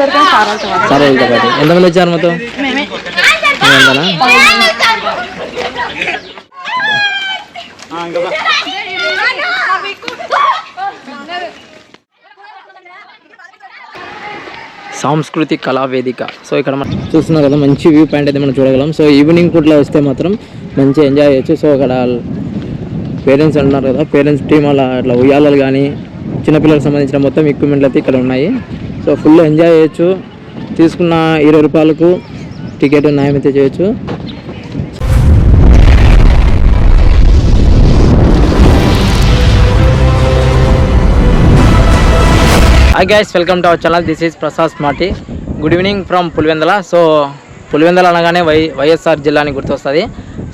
ఎవరికైనా సారాలతో పాటు ఎంతమంది వచ్చారు మొత్తం? సాంస్కృతిక కళా వేదిక సో ఇక్కడ మనం చూస్తున్నాం కదా మంచి వ్యూ పాయింట్ అయితే మనం చూడగలం. సో ఈవినింగ్ పూట్లో వస్తే మాత్రం మంచి ఎంజాయ్ చేయొచ్చు. సో అక్కడ పేరెంట్స్ అంటున్నారు కదా పేరెంట్స్ టీం అలా అట్లా ఉయ్యాలలు కానీ చిన్నపిల్లలకు సంబంధించిన మొత్తం ఎక్విప్మెంట్లు అయితే ఇక్కడ ఉన్నాయి. సో ఫుల్ ఎంజాయ్ చేయొచ్చు. తీసుకున్న ఇరవై రూపాయలకు టికెట్ న్యాయం అయితే చేయొచ్చు. Hi guys welcome to our channel this is Prasad smarty good evening from Pulivendula so Pulivendula అనగానే వై వైఎస్ఆర్ జిల్లా అని గుర్తొస్తుంది.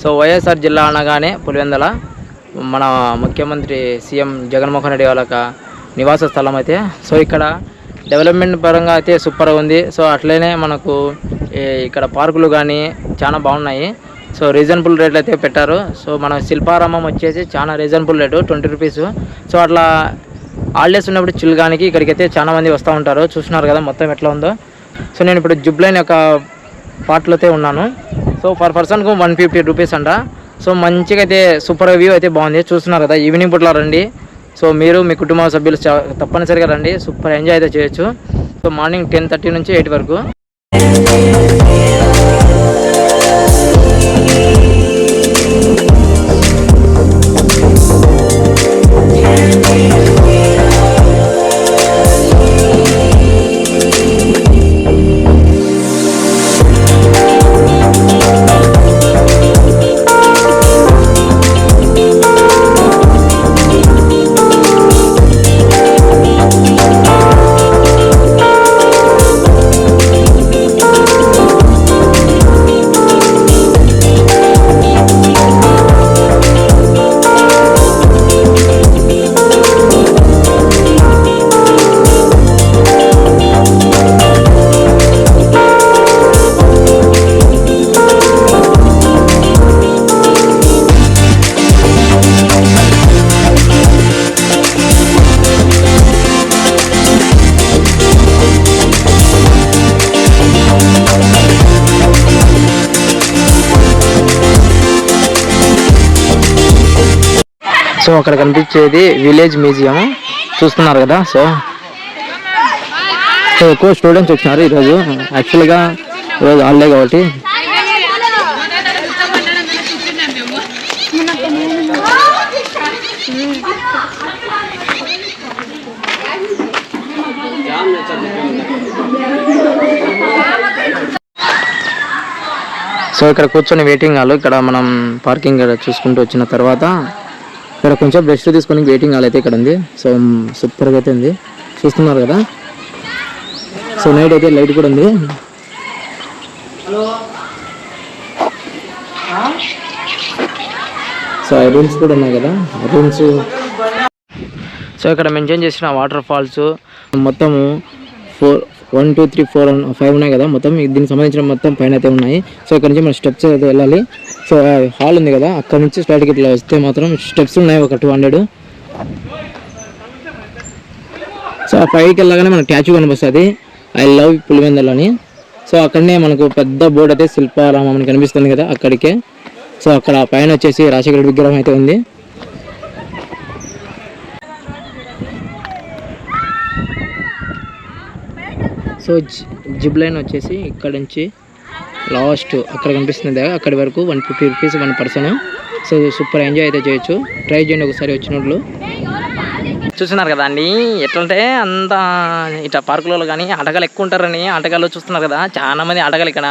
సో వైఎస్ఆర్ జిల్లా అనగానే పులివెందల మన ముఖ్యమంత్రి సీఎం జగన్మోహన్ రెడ్డి వాళ్ళ నివాస స్థలం అయితే. సో ఇక్కడ డెవలప్మెంట్ పరంగా అయితే సూపర్గా ఉంది. సో అట్లనే మనకు ఇక్కడ పార్కులు కానీ చాలా బాగున్నాయి. సో రీజనబుల్ రేట్లు అయితే పెట్టారు. సో మన శిల్పారామం వచ్చేసి చాలా reasonable rate twenty rupees. So అట్లా హాలిడేస్ ఉన్నప్పుడు చిల్గానికి ఇక్కడికి అయితే చాలా మంది వస్తూ ఉంటారు. చూస్తున్నారు కదా మొత్తం ఎట్లా ఉందో. సో నేను ఇప్పుడు జుబ్లైన్ యొక్క పార్ట్లో ఉన్నాను. సో పర్ పర్సన్కు వన్ ఫిఫ్టీ రూపీస్ అంట. సో మంచిగా అయితే సూపర్ వ్యూ అయితే బాగుంది. చూస్తున్నారు కదా ఈవినింగ్ పూట్ల రండి. సో మీరు మీ కుటుంబ సభ్యులు తప్పనిసరిగా రండి. సూపర్ ఎంజాయ్ అయితే చేయొచ్చు. సో మార్నింగ్ టెన్ థర్టీ నుంచి ఎయిట్ వరకు. సో అక్కడ కనిపించేది విలేజ్ మ్యూజియం. చూస్తున్నారు కదా సో. సో ఎక్కువ స్టూడెంట్స్ వచ్చినారు ఈరోజు. యాక్చువల్గా ఈరోజు హాలిడే కాబట్టి. సో ఇక్కడ కూర్చొని వెయిటింగ్ హాల్. ఇక్కడ మనం పార్కింగ్ చూసుకుంటూ వచ్చిన తర్వాత ఇక్కడ కొంచెం బ్రష్ తీసుకొని వెయిటింగ్ హాల్ అయితే ఇక్కడ ఉంది. సో సూపర్గా అయితే ఉంది. చూస్తున్నారు కదా? సో నైట్ అయితే లైట్ కూడా ఉంది. సో రూమ్స్ కూడా ఉన్నాయి కదా? రూమ్స్. సో ఇక్కడ మెన్షన్ చేసిన వాటర్ ఫాల్స్ మొత్తము four one two three four five ఉన్నాయి కదా. మొత్తం దీనికి సంబంధించిన మొత్తం పైన అయితే ఉన్నాయి. సో ఇక్కడ నుంచి మన స్టెప్స్ అయితే వెళ్ళాలి. సో హాల్ ఉంది కదా అక్కడ నుంచి స్ట్రైట్కి ఇట్లా వస్తే మాత్రం స్టెప్స్ ఉన్నాయి ఒక టూ హండ్రెడ్. సో ఆ పైకి వెళ్ళగానే మనకు ట్యాచు కనిపిస్తుంది ఐ లవ్ పులివెందలని. అని సో అక్కడనే మనకు పెద్ద బోర్డు అయితే శిల్పారామం అని కనిపిస్తుంది కదా అక్కడికే. సో అక్కడ పైన వచ్చేసి రాజశేఖర విగ్రహం అయితే ఉంది. సో జి- జిబ్ లైన్ వచ్చేసి ఇక్కడ నుంచి లాస్ట్ అక్కడ కనిపిస్తుంది అక్కడి వరకు one fifty rupees one person. So super enjoy అయితే చేయొచ్చు. ట్రై చేయండి ఒకసారి వచ్చినట్లు చూస్తున్నారు కదా అండి ఎట్లంటే అంత ఇట్లా పార్కులలో కానీ ఆటగాళ్ళు ఎక్కువ ఉంటారని ఆటగాళ్ళు చూస్తున్నారు కదా చాలా మంది ఆటగాళ్ళు ఇక్కడ.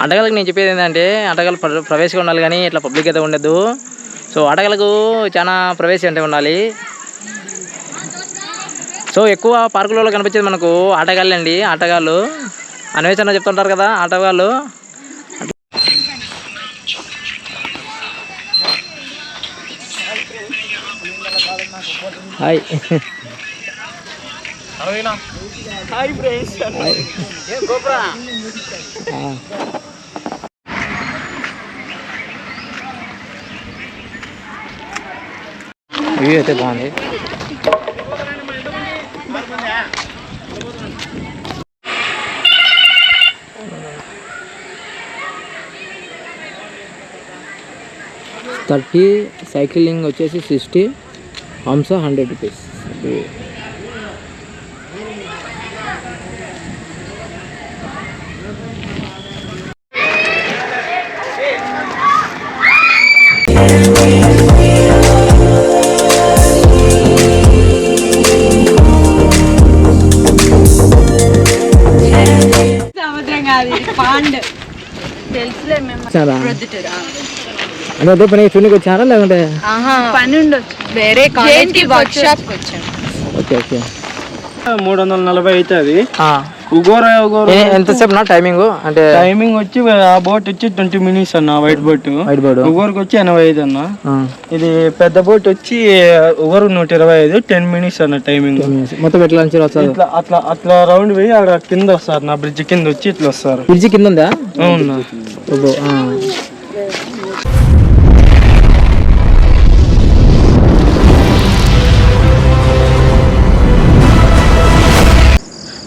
ఆటగాళ్ళకి నేను చెప్పేది ఏంటంటే ఆటగాళ్ళు ప్రవేశంగా ఉండాలి కానీ ఇట్లా పబ్లిక్ అయితే ఉండదు. సో ఆటగాళ్ళకు చాలా ప్రవేశం అంటే ఉండాలి. సో ఎక్కువ పార్కులలో కనిపించేది మనకు ఆటగాళ్ళు. అండి ఆటగాళ్ళు అన్వేషణ చెప్తుంటారు కదా ఆటగాళ్ళు. హాయ్. వ్యూ అయితే బాగుంది. థర్టీ సైక్లింగ్ వచ్చేసి సిక్స్టీ హంస హండ్రెడ్ రూపీస్. సముద్రం కాదు పాండ్. తెలుసులే మేము. అదే పని చూడడానికి వచ్చారా లేకుంటే? పని ఉండొచ్చు. వేరే కాలేజ్కి వర్క్ షాప్కి వచ్చాం ఓకే ఓకే. మూడు వందల నలభై అవుతుంది ఆ. ఉగోర ఉగోర. ఎంతసేపు నా టైమింగ్? అంటే టైమింగ్ వచ్చి ఆ బోట్ వచ్చి ట్వంటీ మినిట్స్ అన్న వైట్ బోట్. వైట్ బోర్డు ఉగోరకు వచ్చి ఎనభై ఐదు అన్న. ఆ. ఇది పెద్ద బోట్ వచ్చి ఉగోరు నూట ఇరవై ఐదు టెన్ మినిట్స్ అన్న టైమింగ్. మొత్తం ఎట్లా నుంచి వస్తారు? ఇట్లా అట్లా అట్లా రౌండ్ పోయి అక్కడ కింద వస్తారు నా బ్రిడ్జ్ కింద వచ్చి ఇట్లా వస్తారు. బ్రిడ్జి కింద ఉందా? అవునా.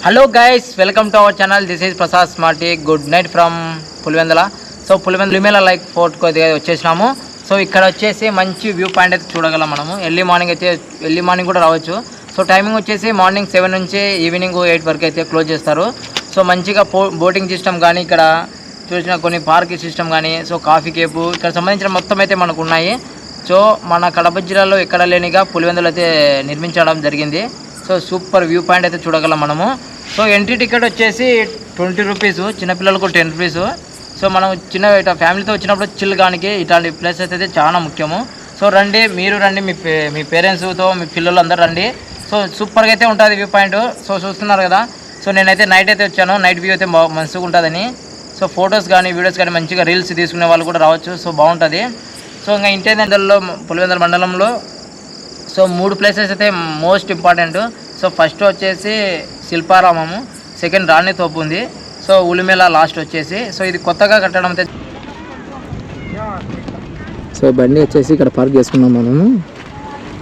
Hello guys welcome to our channel this is Prasad smarty good night from Pulivendula so Pulivendula mela like fort కొద్దిగా వచ్చేసినాము. సో ఇక్కడ వచ్చేసి మంచి వ్యూ పాయింట్ అయితే చూడగలం మనము. ఎర్లీ మార్నింగ్ అయితే ఎర్లీ మార్నింగ్ కూడా రావచ్చు. సో టైమింగ్ వచ్చేసి మార్నింగ్ సెవెన్ నుంచి ఈవినింగ్ ఎయిట్ వరకు అయితే క్లోజ్ చేస్తారు. సో మంచిగా బోటింగ్ సిస్టమ్ కానీ ఇక్కడ చూసిన కొన్ని పార్కింగ్ సిస్టమ్ కానీ సో కాఫీ కేపు ఇక్కడ సంబంధించిన మొత్తం అయితే మనకు ఉన్నాయి. సో మన కడప జిల్లాలో ఎక్కడ లేనిగా పులివెందులు అయితే నిర్మించడం జరిగింది. సో సూపర్ వ్యూ పాయింట్ అయితే చూడగలం మనము. సో ఎంట్రీ టికెట్ వచ్చేసి ట్వంటీ రూపీస్ చిన్నపిల్లలకు టెన్ రూపీస్ సో మనం చిన్న ఇట్లా ఫ్యామిలీతో వచ్చినప్పుడు చిల్గానికి ఇట్లాంటి ప్లేసెస్ అయితే చాలా ముఖ్యము. సో రండి మీరు రండి మీ పే- మీ పేరెంట్స్తో మీ పిల్లలు అందరు రండి. సో సూపర్గా అయితే ఉంటుంది వ్యూ పాయింట్ సో చూస్తున్నారు కదా సో నేనైతే నైట్ అయితే వచ్చాను. నైట్ వ్యూ అయితే మంచిగా ఉంటుందని. సో ఫొటోస్ కానీ వీడియోస్ కానీ మంచిగా రీల్స్ తీసుకునే వాళ్ళు కూడా రావచ్చు. సో బాగుంటుంది. సో ఇంకా ఇంటి పులివెందల మండలంలో సో మూడు ప్లేసెస్ అయితే మోస్ట్ ఇంపార్టెంట్ సో ఫస్ట్ వచ్చేసి శిల్పారామము సెకండ్ రాణి తోపు ఉంది. సో ఉలిమేల లాస్ట్ వచ్చేసి. సో ఇది కొత్తగా కట్టడం అయితే సో బండి వచ్చేసి ఇక్కడ పార్క్ చేసుకున్నాం మనము.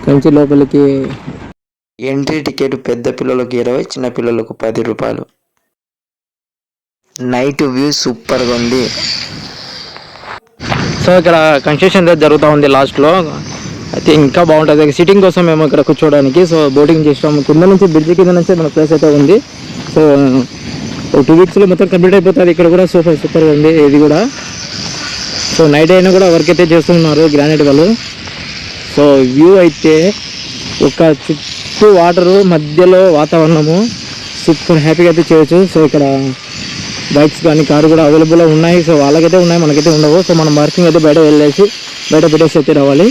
కంచి లోపలికి ఎంట్రీ టికెట్ పెద్ద పిల్లలకు ఇరవై చిన్న పిల్లలకు పది రూపాయలు. నైట్ వ్యూ సూపర్గా ఉంది. సో ఇక్కడ కన్స్ట్రక్షన్ అయితే జరుగుతూ ఉంది లాస్ట్లో అయితే ఇంకా బాగుంటుంది. సిట్టింగ్ కోసం మేము ఇక్కడ కూర్చోవడానికి. సో బోటింగ్ చేసాము కింద నుంచి బ్రిడ్జ్ కింద నుంచి మన ప్లేస్ అయితే ఉంది. సో టూ వీక్స్లో మొత్తం కంప్లీట్ అయిపోతుంది. ఇక్కడ కూడా సూపర్ సూపర్ ఉంది. ఇది కూడా. సో నైట్ అయినా కూడా వర్క్ అయితే చేస్తున్నారు గ్రానైట్ వాళ్ళు. సో వ్యూ అయితే ఒక చుట్టూ వాటరు మధ్యలో వాతావరణము. సూపర్ హ్యాపీగా అయితే చేయొచ్చు. సో ఇక్కడ బైక్స్ కానీ కారు కూడా అవైలబుల్గా ఉన్నాయి. సో వాళ్ళకైతే ఉన్నాయి మనకైతే ఉండవు. సో మనం పార్కింగ్ అయితే బయట వెళ్ళేసి బయట పెట్టేసి అయితే రావాలి.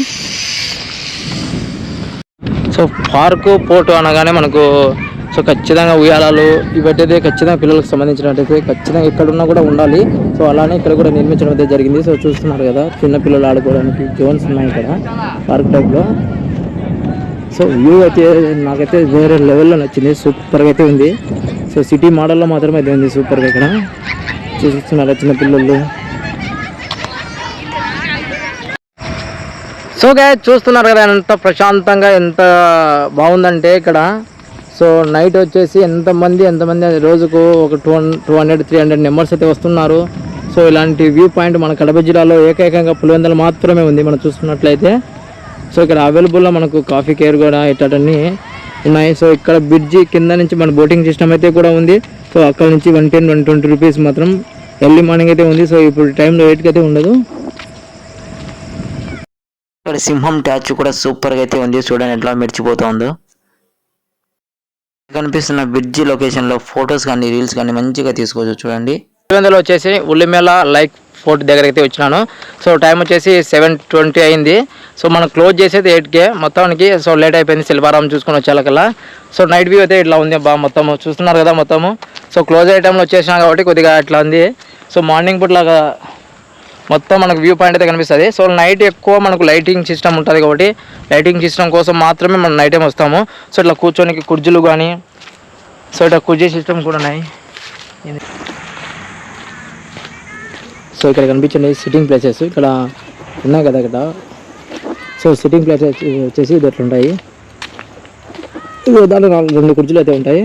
సో పార్కు పోర్టు అనగానే మనకు సో ఖచ్చితంగా ఉయ్యాలాలు ఇవైతే ఖచ్చితంగా పిల్లలకు సంబంధించినట్టయితే ఖచ్చితంగా ఎక్కడున్నా కూడా ఉండాలి. సో అలానే ఇక్కడ కూడా నిర్మించడం అయితే జరిగింది. సో చూస్తున్నారు కదా చిన్న పిల్లలు ఆడుకోవడానికి జోన్స్ ఉన్నాయి ఇక్కడ పార్క్ టైప్లో. సో వ్యూ అయితే నాకైతే వేరే లెవెల్లో నచ్చింది సూపర్గా అయితే ఉంది. సో సిటీ మోడల్లో మాత్రమే అయితే ఉంది సూపర్గా ఇక్కడ. చూస్తున్నారు చిన్న పిల్లలు. సో గా చూస్తున్నారు కదా ఎంత ప్రశాంతంగా ఎంత బాగుందంటే ఇక్కడ. సో నైట్ వచ్చేసి ఎంతమంది ఎంతమంది రోజుకు ఒక two two hundred three hundred members అయితే వస్తున్నారు. సో ఇలాంటి వ్యూ పాయింట్ మన కడప జిల్లాలో ఏకైకంగా పులివెందులు మాత్రమే ఉంది మనం చూస్తున్నట్లయితే. సో ఇక్కడ అవైలబుల్లో మనకు కాఫీ కేర్ కూడా ఇట్లాంటివన్నీ ఉన్నాయి. సో ఇక్కడ బ్రిడ్జి కింద నుంచి మన బోటింగ్ సిస్టమ్ అయితే కూడా ఉంది. సో అక్కడ నుంచి one ten one twenty rupees మాత్రం ఎర్లీ మార్నింగ్ అయితే ఉంది. సో ఇప్పుడు టైంలో ఎయిట్కి అయితే ఉండదు. ఇక్కడ సింహం స్టాచ్యూ కూడా సూపర్గా అయితే ఉంది చూడండి ఎట్లా మెరిచిపోతుందో. కనిపిస్తున్న బ్రిడ్జి లొకేషన్లో ఫొటోస్ కానీ రీల్స్ కానీ మంచిగా తీసుకోవచ్చు చూడండి. వచ్చేసి ఉల్లిమేళ లైక్ ఫోర్ట్ దగ్గర అయితే వచ్చినాను. సో టైం వచ్చేసి సెవెన్ ట్వంటీ అయింది. సో మనం క్లోజ్ చేసేది ఎయిట్కే. మొత్తానికి సో లేట్ అయిపోయింది శిల్పారాం చూసుకొని వచ్చేకల్లా సో నైట్ వ్యూ అయితే ఇట్లా ఉంది బా మొత్తము. చూస్తున్నారు కదా మొత్తము. సో క్లోజ్ అయ్యే టైంలో వచ్చేసినా కాబట్టి కొద్దిగా ఇట్లా ఉంది. సో మార్నింగ్ పూట్లాగా మొత్తం మనకు వ్యూ పాయింట్ అయితే కనిపిస్తుంది. సో నైట్ ఎక్కువ మనకు లైటింగ్ సిస్టమ్ ఉంటుంది కాబట్టి లైటింగ్ సిస్టమ్ కోసం మాత్రమే మనం నైట్ టైం వస్తాము. సో ఇట్లా కూర్చోనికి కుర్జీలు కానీ సో ఇట్లా కుర్జీ సిస్టమ్ కూడా ఉన్నాయి. సో ఇక్కడ కనిపించండి సిట్టింగ్ ప్లేసెస్ ఇక్కడ ఉన్నాయి కదా ఇక్కడ. సో సిట్టింగ్ ప్లేసెస్ వచ్చేసి ఇది ఉంటాయి. దాంట్లో నాలుగు రెండు కుర్చీలు అయితే ఉంటాయి.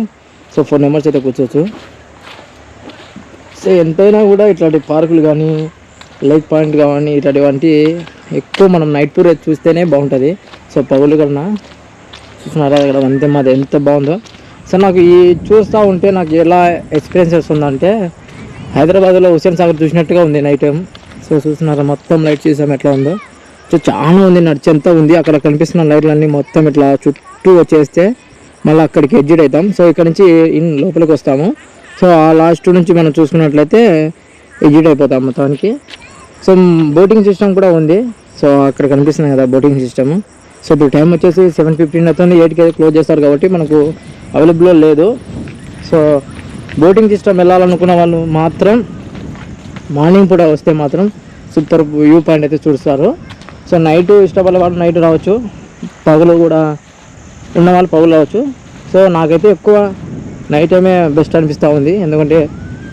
సో ఫోర్ మెంబర్స్ అయితే కూర్చోవచ్చు. సో ఎంతైనా కూడా ఇట్లాంటి పార్కులు కానీ లైక్ పాయింట్ కానీ ఇట్లాంటివంటి ఎక్కువ మనం నైట్ పూర్ చూస్తేనే బాగుంటుంది. సో పగులు కన్నా చూస్తున్నారా ఇక్కడ అంతే మాది ఎంత బాగుందో. సో నాకు ఈ చూస్తూ ఉంటే నాకు ఎలా ఎక్స్పీరియన్స్ వస్తుందంటే హైదరాబాద్లో హుసేన్ సాగర్ చూసినట్టుగా ఉంది నైట్ టైం. సో చూస్తున్నారా మొత్తం లైట్ చూసాం ఎట్లా ఉందో. సో చాలా ఉంది నడిచేంత ఉంది. అక్కడ కనిపిస్తున్న లైట్లన్నీ మొత్తం ఇట్లా చుట్టూ వచ్చేస్తే మళ్ళీ అక్కడికి ఎడ్జిట్ అవుతాం. సో ఇక్కడ నుంచి ఇన్ లోపలికి వస్తాము. సో ఆ లాస్ట్ నుంచి మనం చూసుకున్నట్లయితే ఎగ్జిట్ అయిపోతాం మొత్తానికి. సో బోటింగ్ సిస్టమ్ కూడా ఉంది. సో అక్కడ కనిపిస్తుంది కదా బోటింగ్ సిస్టమ్ సో ఇప్పుడు టైం వచ్చేసి సెవెన్ ఫిఫ్టీన్ అవుతుంది. ఎయిట్కి అయితే క్లోజ్ చేస్తారు కాబట్టి మనకు అవైలబుల్లో లేదు. సో బోటింగ్ సిస్టమ్ వెళ్ళాలనుకున్న వాళ్ళు మాత్రం మార్నింగ్ పూట వస్తే మాత్రం సూపర్ వ్యూ పాయింట్ అయితే చూస్తారు. సో నైట్ ఇష్టపడే వాళ్ళు నైట్ రావచ్చు. పగలు కూడా ఉన్న వాళ్ళు పగులు రావచ్చు. సో నాకైతే ఎక్కువ నైట్ టైమే బెస్ట్ అనిపిస్తూ ఉంది. ఎందుకంటే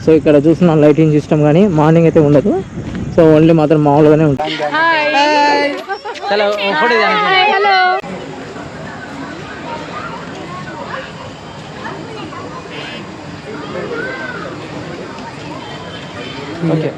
సో ఇక్కడ చూసిన లైటింగ్ సిస్టమ్ కానీ మార్నింగ్ అయితే ఉండదు. సో ఓన్లీ మాత్రం మామూలుగానే ఉంటుంది. హలో హలో ఓకే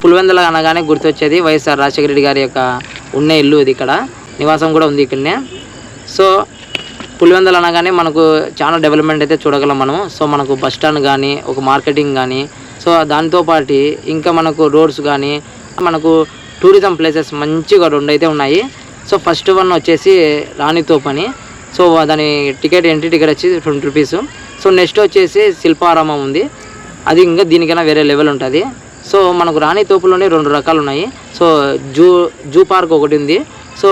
పులివెందుల అనగానే గుర్తొచ్చేది వైఎస్ఆర్ రాజశేఖర రెడ్డి గారి యొక్క ఉన్న ఇల్లు ఇది ఇక్కడ. నివాసం కూడా ఉంది ఇక్కడనే. సో పులివెందలు అనగానే మనకు చాలా డెవలప్మెంట్ అయితే చూడగలం మనం సో మనకు బస్ స్టాండ్ కానీ ఒక మార్కెటింగ్ కానీ సో దాంతో పాటు ఇంకా మనకు రోడ్స్ కానీ మనకు టూరిజం ప్లేసెస్ మంచిగా రెండు అయితే ఉన్నాయి. సో ఫస్ట్ వన్ వచ్చేసి రాణితోప్ అని సో దాని టికెట్ ఎంట్రీ టికెట్ వచ్చి ట్వంటీ రూపీస్ సో నెక్స్ట్ వచ్చేసి శిల్పారామం ఉంది. అది ఇంకా దీనికైనా వేరే లెవెల్ ఉంటుంది. సో మనకు రాణి తోపులోనే రెండు రకాలు ఉన్నాయి. సో జూ జూ పార్క్ ఒకటి ఉంది. సో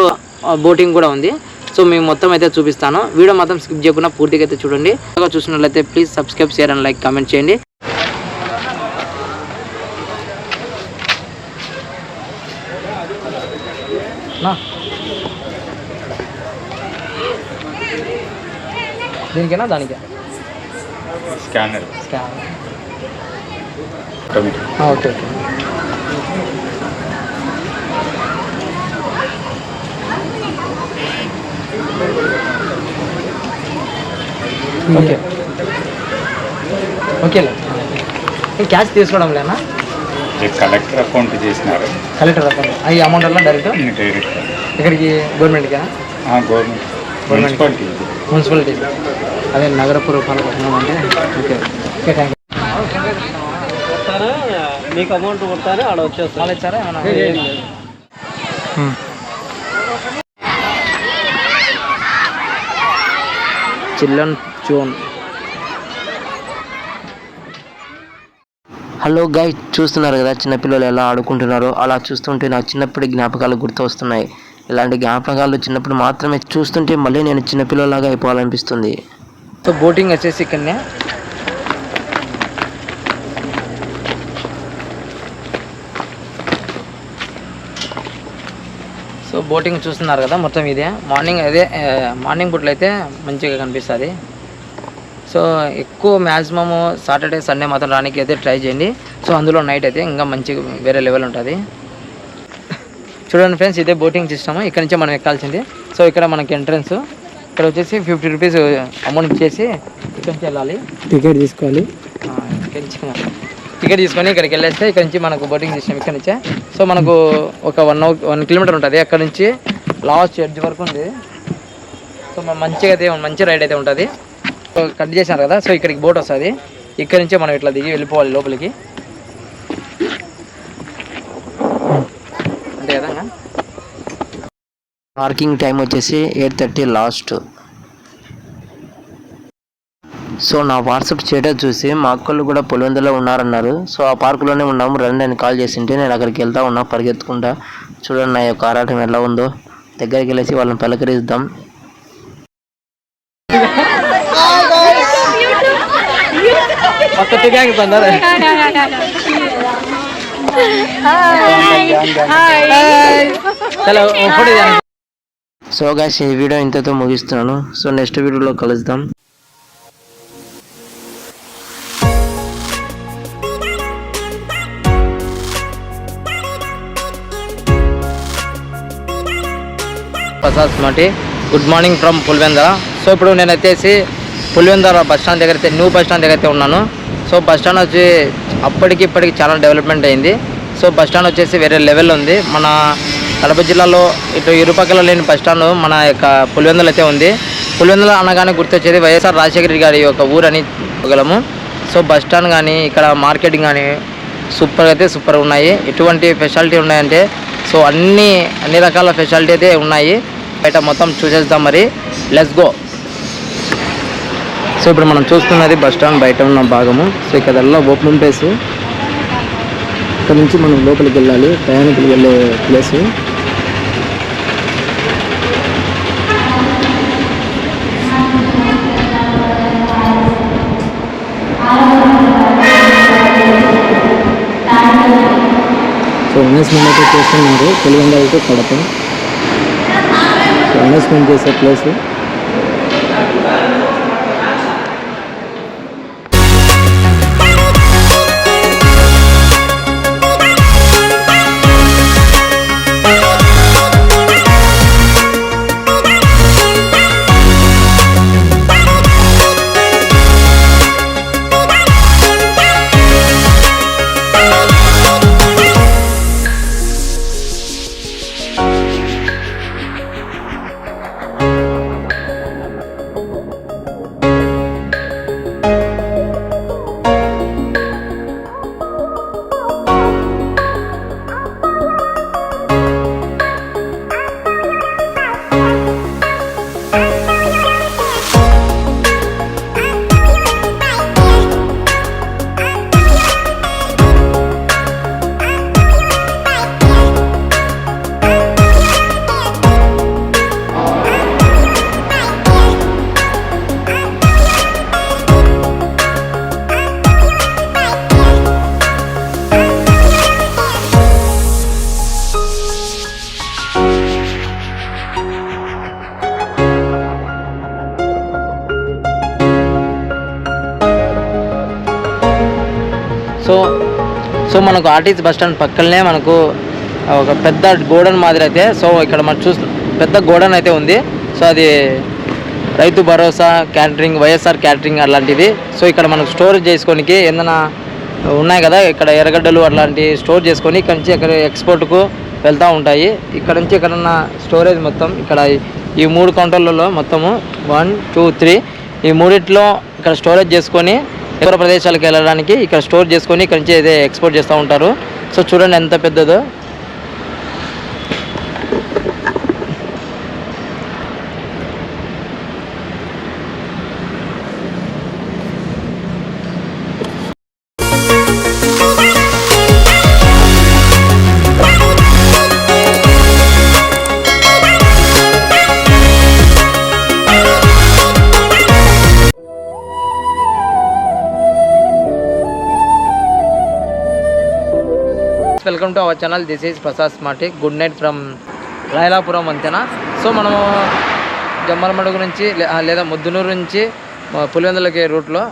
బోటింగ్ కూడా ఉంది. సో మేము మొత్తం అయితే చూపిస్తాను. వీడియో మాత్రం స్కిప్ చేయకుండా పూర్తిగా అయితే చూడండి. బాగా చూసినట్లయితే please subscribe share and like comment చేయండి. దీనికేనా? దానికే. Scanner. Scan okay okay. Okay. ఓకేలే. క్యాష్ తీసుకోవడం లేనా? కలెక్టర్ అకౌంట్ చేసినారు కలెక్టర్ అకౌంట్. అవి అమౌంట్ వల్ల డైరెక్ట్? డైరెక్ట్. ఇక్కడికి గవర్నమెంట్గా గవర్నమెంట్. Municipality municipality. అదే నగర పురపాలక సంఘం అంటే ఓకే. ఓకే థ్యాంక్ మీకు అమౌంట్ కొడతానే ఆడ వచ్చేస్తారు ఇచ్చారా? ఏమన్నా? Children zone. హలో గాయ్ చూస్తున్నారు కదా చిన్నపిల్లలు ఎలా ఆడుకుంటున్నారో? అలా చూస్తుంటే నాకు చిన్నప్పటి జ్ఞాపకాలు గుర్తు వస్తున్నాయి ఇలాంటి జ్ఞాపకాలు చిన్నప్పుడు మాత్రమే చూస్తుంటే మళ్ళీ నేను చిన్నపిల్లలాగా అయిపోవాలనిపిస్తుంది. సో బోటింగ్ వచ్చేసి ఇక్కడనే. సో బోటింగ్ చూస్తున్నారు కదా మొత్తం ఇదే. మార్నింగ్ అదే మార్నింగ్ పూటలో అయితే మంచిగా కనిపిస్తుంది. సో ఎక్కువ మ్యాక్సిమము సాటర్డే సండే మాత్రం రానికి అయితే ట్రై చేయండి. సో అందులో నైట్ అయితే ఇంకా మంచిగా వేరే లెవెల్ ఉంటుంది. చూడండి ఫ్రెండ్స్ ఇదే బోటింగ్ సిస్టమ్. ఇక్కడ నుంచే మనం ఎక్కాల్సింది. సో ఇక్కడ మనకి ఎంట్రన్స్. ఇక్కడ వచ్చేసి ఫిఫ్టీ రూపీస్ అమౌంట్ ఇచ్చేసి ఇక్కడ నుంచి వెళ్ళాలి. టికెట్ తీసుకోవాలి. టికెట్ తీసుకొని ఇక్కడికి వెళ్ళేస్తే ఇక్కడ నుంచి మనకు బోటింగ్ చేసాం ఇక్కడ నుంచే. సో మనకు ఒక వన్ వన్ కిలోమీటర్ ఉంటుంది. అక్కడ నుంచి లాస్ట్ ఎడ్జ్ వరకు ఉంది. సో మనం మంచిగా అయితే మంచి రైడ్ అయితే ఉంటుంది. సో కట్ చేశారు కదా సో ఇక్కడికి బోట్ వస్తుంది. ఇక్కడ నుంచే మనం ఇట్లా దిగి వెళ్ళిపోవాలి లోపలికి. అంతే కదా పార్కింగ్ టైం వచ్చేసి ఎయిట్ థర్టీ లాస్ట్ సో నా వాట్సాప్ స్టేటస్ చూసి మా అక్కలు కూడా పులివెందులో ఉన్నారన్నారు. సో ఆ పార్కులోనే ఉన్నాము. రండి అని కాల్ చేసింటే నేను అక్కడికి వెళ్తా ఉన్నా పరిగెత్తుకుంటా. చూడండి నా యొక్క ఆరాటం ఎలా ఉందో. దగ్గరికి వెళ్ళేసి వాళ్ళని పలకరిద్దాం. హలో సో గా ఈ వీడియో ఇంతతో ముగిస్తున్నాను. సో నెక్స్ట్ వీడియోలో కలుద్దాం. ప్రసాద్ మాటి good morning from Pulivendula. So ఇప్పుడు నేను వచ్చేసి పులివెందర బస్ స్టాండ్ దగ్గర అయితే న్యూ బస్ స్టాండ్ దగ్గర అయితే ఉన్నాను. సో బస్ స్టాండ్ వచ్చి అప్పటికి ఇప్పటికి చాలా డెవలప్మెంట్ అయింది. సో బస్ స్టాండ్ వచ్చేసి వేరే లెవెల్ ఉంది. మన కడప జిల్లాలో ఇటు ఇరుపక్కల లేని బస్ స్టాండ్ మన యొక్క పులివెందులు అయితే ఉంది. పులివెందుల అనగానే గుర్తొచ్చేది వైఎస్ఆర్ రాజశేఖర గారి యొక్క ఊరని చెప్పగలము సో బస్ స్టాండ్ కానీ ఇక్కడ మార్కెటింగ్ కానీ సూపర్ అయితే సూపర్ ఉన్నాయి. ఎటువంటి ఫెసిలిటీ ఉన్నాయంటే సో అన్ని అన్ని రకాల ఫెసిలిటీ అయితే ఉన్నాయి. బయట మొత్తం చూసేద్దాం మరి. లెస్ గో సో ఇప్పుడు మనం చూస్తున్నది బస్ స్టాండ్ బయట ఉన్న భాగము. సో ఇక్కడ ఓపెన్ ప్లేస్ ఇక్కడ నుంచి మనం లోపలికి వెళ్ళాలి. ప్రయాణికులు వెళ్ళే ప్లేస్ సో ఇన్వెస్ట్మెంట్ అయితే చేస్తున్నారు. తెలుగు అయితే కడప ఇన్వెస్ట్మెంట్ చేసే ప్లేసు మనకు ఆర్టీసీ బస్ స్టాండ్ పక్కనే మనకు ఒక పెద్ద గోడౌన్ మాదిరి అయితే సో ఇక్కడ మనం చూస్తు పెద్ద గోడౌన్ అయితే ఉంది. సో అది Rythu Bharosa catering YSR catering అలాంటిది. సో ఇక్కడ మనకు స్టోరేజ్ చేసుకోనికి ఏదైనా ఉన్నాయి కదా ఇక్కడ ఎర్రగడ్డలు అట్లాంటి స్టోర్ చేసుకొని ఇక్కడ నుంచి ఇక్కడ ఎక్స్పోర్ట్కు వెళ్తూ ఉంటాయి. ఇక్కడ నుంచి ఎక్కడన్నా స్టోరేజ్ మొత్తం ఇక్కడ ఈ మూడు కౌంటర్లలో మొత్తము వన్ టూ త్రీ ఈ మూడిట్లో ఇక్కడ స్టోరేజ్ చేసుకొని ఇతర ప్రదేశాలకు వెళ్ళడానికి ఇక్కడ స్టోర్ చేసుకొని ఇక్కడ నుంచి అయితే ఎక్స్పోర్ట్ చేస్తూ ఉంటారు. సో చూడండి ఎంత పెద్దదో. To our channel this is Prasad Smarty good night from Lailapuram వంతెన సో మనము జమ్మలమడుగు నుంచి లేదా ముద్దునూరు నుంచి పులివెందులకి రూట్లో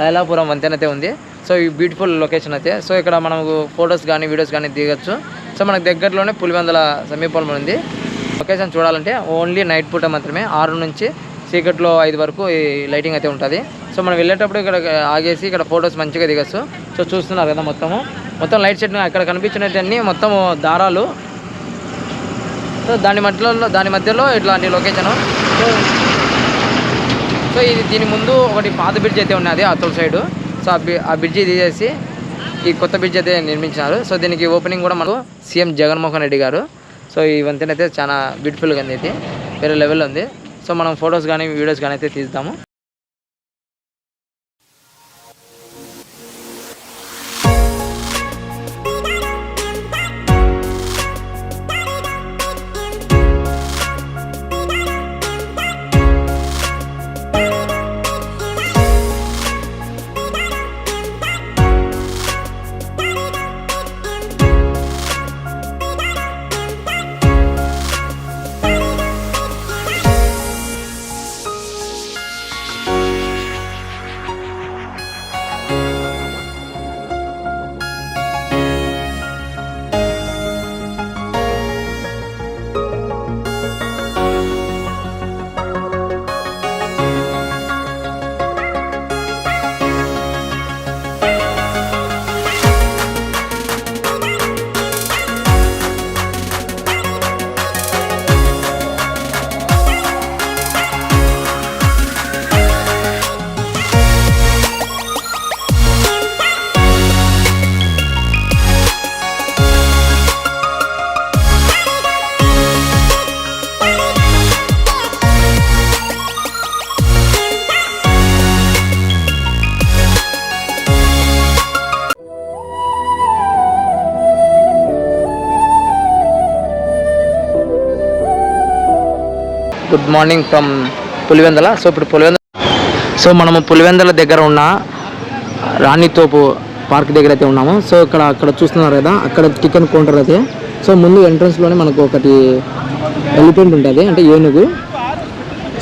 లైలాపురం వంతెన అయితే ఉంది. సో ఈ బ్యూటిఫుల్ లొకేషన్ అయితే. సో ఇక్కడ మనకు ఫొటోస్ కానీ వీడియోస్ కానీ దిగచ్చు. సో మనకు దగ్గరలోనే పులివెందుల సమీపంలో ఉంది. లొకేషన్ చూడాలంటే ఓన్లీ నైట్ పూట మాత్రమే ఆరు నుంచి చీకట్లో ఐదు వరకు ఈ లైటింగ్ అయితే ఉంటుంది. సో మనం వెళ్ళేటప్పుడు ఇక్కడ ఆగేసి ఇక్కడ ఫొటోస్ మంచిగా దిగచ్చు. సో చూస్తున్నారు కదా మొత్తము. మొత్తం లైట్ సెట్ అక్కడ కనిపించినవన్నీ మొత్తం దారాలు. సో దాని మధ్యలో దాని మధ్యలో ఇట్లాంటి లొకేషన్ సో సో ఇది దీని ముందు ఒకటి పాత బ్రిడ్జ్ అయితే ఉన్నది అతల సైడ్ సో ఆ బి ఆ బ్రిడ్జి తీసేసి ఈ కొత్త బ్రిడ్జ్ అయితే నిర్మించినారు. సో దీనికి ఓపెనింగ్ కూడా మనకు సీఎం జగన్మోహన్ రెడ్డి గారు. సో ఈ వంతెన అయితే చాలా బ్యూటిఫుల్గా ఉంది అయితే వేరే లెవెల్ ఉంది. సో మనం ఫొటోస్ కానీ వీడియోస్ కానీ అయితే తీద్దాము. Good morning from Pulivendula. So ఇప్పుడు పులివెందల సో మనము పులివెందల దగ్గర ఉన్న రాణితోపు పార్క్ దగ్గర అయితే ఉన్నాము. సో ఇక్కడ అక్కడ చూస్తున్నారు కదా అక్కడ చికెన్ కౌంటర్ అయితే. సో ముందు ఎంట్రన్స్లోనే మనకు ఒకటి ఎలిఫెంట్ ఉంటుంది అంటే ఏనుగు.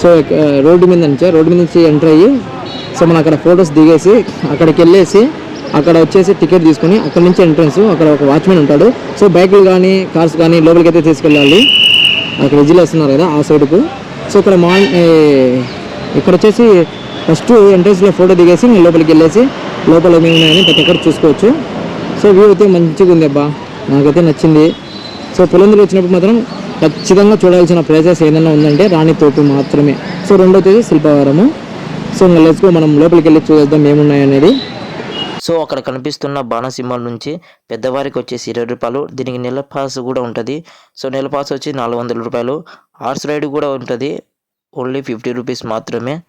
సో రోడ్డు మీద నుంచి రోడ్డు మీద నుంచి ఎంటర్ అయ్యి సో మనం అక్కడ ఫొటోస్ దిగేసి అక్కడికి వెళ్ళేసి అక్కడ వచ్చేసి టికెట్ తీసుకొని అక్కడ నుంచి ఎంట్రన్స్ అక్కడ ఒక వాచ్మెన్ ఉంటాడు. సో బైకులు కానీ కార్స్ కానీ లోపలికి అయితే తీసుకెళ్ళాలి. అక్కడ విజిల్ వస్తున్నారు కదా ఆ సైడ్కు సో ఇక్కడ మార్నింగ్ ఇక్కడ వచ్చేసి ఫస్ట్ ఎంట్రన్స్లో ఫోటో దిగేసి నేను లోపలికి వెళ్ళేసి లోపల ఏమేమి ఉన్నాయని ప్రతి ఒక్కటి చూసుకోవచ్చు. సో వ్యూ అయితే మంచిగా ఉంది అబ్బా. నాకైతే నచ్చింది. సో పొలందులు వచ్చినప్పుడు మాత్రం ఖచ్చితంగా చూడాల్సిన ప్లేసెస్ ఏదైనా ఉందంటే రాణి తోపు మాత్రమే. సో రెండవ తేదీ శిల్పవరము. సో ఇంకా let's మనం లోపలికి వెళ్ళి చూద్దాం ఏమున్నాయనేది. సో అక్కడ కనిపిస్తున్న బాణసింహాల నుంచి పెద్దవారికి వచ్చేసి ఇరవై రూపాయలు. దీనికి నెల పాస్ కూడా ఉంటుంది. సో నెల పాస్ వచ్చి నాలుగు వందల రూపాయలు. హార్స్ రైడ్ కూడా ఉంటుంది. ఓన్లీ ఫిఫ్టీ రూపీస్ మాత్రమే.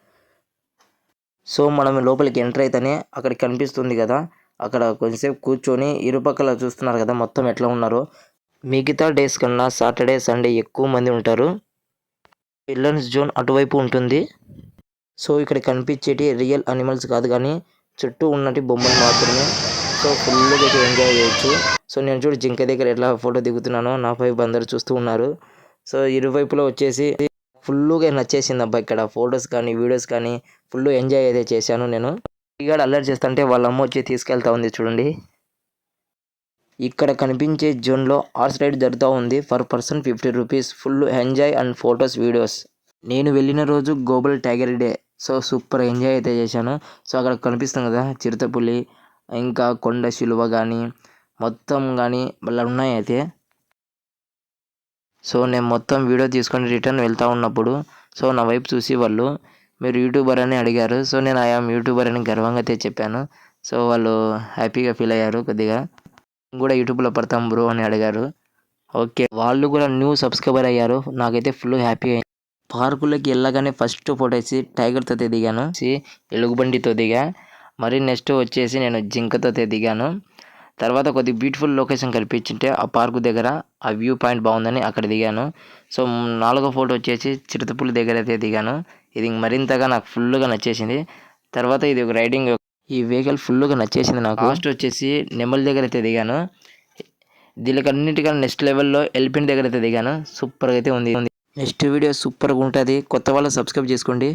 సో మనం లోపలికి ఎంటర్ అయితేనే అక్కడ కనిపిస్తుంది కదా. అక్కడ కొంచెంసేపు కూర్చొని ఇరుపక్కల చూస్తున్నారు కదా మొత్తం ఎట్లా ఉన్నారో. మిగతా డేస్ కన్నా సాటర్డే సండే ఎక్కువ మంది ఉంటారు. విల్లన్స్ జోన్ అటువైపు ఉంటుంది. సో ఇక్కడ కనిపించేటి రియల్ అనిమల్స్ కాదు కానీ చుట్టూ ఉన్నటి బొమ్మలు మాత్రమే. సో ఫుల్గా అయితే ఎంజాయ్ చేయొచ్చు. సో నేను చూడు జింక దగ్గర ఎట్లా ఫోటో దిగుతున్నానో నా వైపు అందరు చూస్తూ ఉన్నారు. సో ఇరువైపులో వచ్చేసి ఫుల్గా నచ్చేసింది అబ్బా ఇక్కడ ఫొటోస్ కానీ వీడియోస్ కానీ ఫుల్ ఎంజాయ్ అయితే చేశాను నేను. ఇక్కడ అల్లరి చేస్తుంటే వాళ్ళ అమ్మ వచ్చి తీసుకెళ్తా ఉంది చూడండి. ఇక్కడ కనిపించే జోన్లో హార్స్ రైడ్ జరుగుతూ ఉంది. For person fifty rupees full enjoy and photos videos. నేను వెళ్ళిన రోజు global tiger day. So super enjoy అయితే చేశాను. సో అక్కడ కనిపిస్తుంది కదా చిరుతపులి ఇంకా కొండ శిలువ కానీ మొత్తం కానీ మళ్ళీ ఉన్నాయి అయితే. సో నేను మొత్తం వీడియో తీసుకొని రిటర్న్ వెళ్తూ ఉన్నప్పుడు సో నా వైపు చూసి వాళ్ళు మీరు యూట్యూబర్ అని అడిగారు. సో నేను ఐఆమ్ యూట్యూబర్ అని గర్వంగా అయితే చెప్పాను. సో వాళ్ళు హ్యాపీగా ఫీల్ అయ్యారు కొద్దిగా. కూడా యూట్యూబ్లో పడతాం బ్రో అని అడిగారు. ఓకే వాళ్ళు కూడా న్యూ సబ్స్క్రైబర్ అయ్యారు. నాకైతే ఫుల్ హ్యాపీ అయింది. పార్కులోకి వెళ్ళగానే ఫస్ట్ ఫోటో టైగర్ టైగర్తో దిగాను. ఎలుగుబండితో దిగా. మరి నెక్స్ట్ వచ్చేసి నేను జింకతో దిగాను. తర్వాత కొద్ది బ్యూటిఫుల్ లొకేషన్ కనిపించింటే ఆ పార్కు దగ్గర ఆ వ్యూ పాయింట్ బాగుందని అక్కడ దిగాను. సో నాలుగో ఫోటో వచ్చేసి చిరుతపుల్లి దగ్గర అయితే దిగాను. ఇది మరింతగా నాకు ఫుల్గా నచ్చేసింది. తర్వాత ఇది ఒక రైడింగ్ ఈ వెహికల్ ఫుల్గా నచ్చేసింది నాకు. లాస్ట్ వచ్చేసి నెమలి దగ్గర అయితే దిగాను. దీనికి అన్నిటికన్నా నెక్స్ట్ లెవెల్లో ఎలిఫెంట్ దగ్గర అయితే దిగాను. సూపర్గా అయితే ఉంది. నెక్స్ట్ వీడియో సూపర్గా ఉంటుంది. కొత్త వాళ్ళు సబ్స్క్రైబ్ చేసుకోండి.